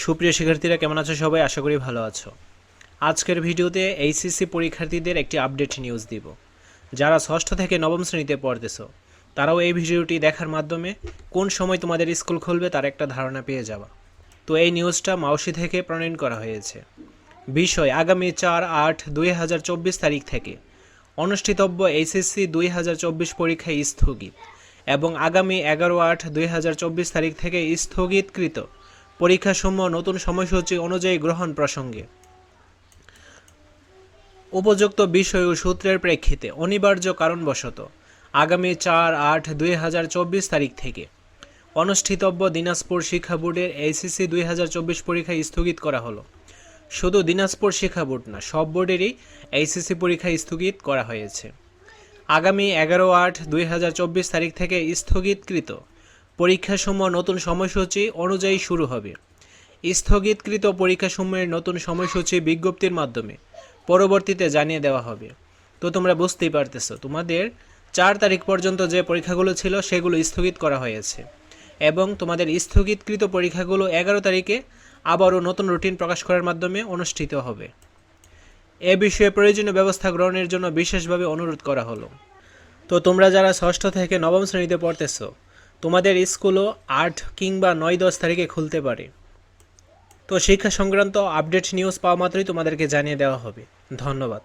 সুপ্রিয় শিক্ষার্থীরা, কেমন আছো সবাই? আশা করি ভালো আছো। আজকের ভিডিওতে এইচএসসি পরীক্ষার্থীদের একটি আপডেট নিউজ দিব। যারা ষষ্ঠ থেকে নবম শ্রেণীতে পড়তেছো, তারাও এই ভিডিওটি দেখার মাধ্যমে কোন সময় তোমাদের স্কুল খুলবে তার একটা ধারণা পেয়ে যাবা। তো এই নিউজটা মাউসি থেকে প্রণয়ন করা হয়েছে। বিষয়, আগামী চার আট দুই হাজার চব্বিশ তারিখ থেকে অনুষ্ঠিতব্য এইচএসসি দুই হাজার চব্বিশ পরীক্ষায় স্থগিত এবং আগামী এগারো আট দুই হাজার চব্বিশ তারিখ থেকে স্থগিতকৃত পরীক্ষাসমূহ নতুন সময়সূচি অনুযায়ী গ্রহণ প্রসঙ্গে। উপযুক্ত বিষয় ও সূত্রের প্রেক্ষিতে অনিবার্য কারণবশত আগামী চার আট দুই হাজার চব্বিশ তারিখ থেকে অনুষ্ঠিতব্য দিনাজপুর শিক্ষা বোর্ডের এইচএসসি দুই হাজার চব্বিশ পরীক্ষা স্থগিত করা হলো। শুধু দিনাজপুর শিক্ষা বোর্ড না, সব বোর্ডেরই এইচএসসি পরীক্ষা স্থগিত করা হয়েছে। আগামী এগারো আট দুই হাজার চব্বিশ তারিখ থেকে স্থগিতকৃত পরীক্ষাসমূহ নতুন সময়সূচি অনুযায়ী শুরু হবে। স্থগিতকৃত পরীক্ষাসমূহের নতুন সময়সূচি বিজ্ঞপ্তির মাধ্যমে পরবর্তীতে জানিয়ে দেওয়া হবে। তো তোমরা বুঝতেই পারতেছো, তোমাদের চার তারিখ পর্যন্ত যে পরীক্ষাগুলো ছিল সেগুলো স্থগিত করা হয়েছে এবং তোমাদের স্থগিতকৃত পরীক্ষাগুলো এগারো তারিখে আবারও নতুন রুটিন প্রকাশ করার মাধ্যমে অনুষ্ঠিত হবে। এ বিষয়ে প্রয়োজনীয় ব্যবস্থা গ্রহণের জন্য বিশেষভাবে অনুরোধ করা হলো। তো তোমরা যারা ষষ্ঠ থেকে নবম শ্রেণীতে পড়তেছো তোমাদের স্কুলও আট কিংবা নয় দশ তারিখে খুলতে পারে। তো শিক্ষা সংক্রান্ত আপডেট নিউজ পাওয়া মাত্রই তোমাদেরকে জানিয়ে দেওয়া হবে। ধন্যবাদ।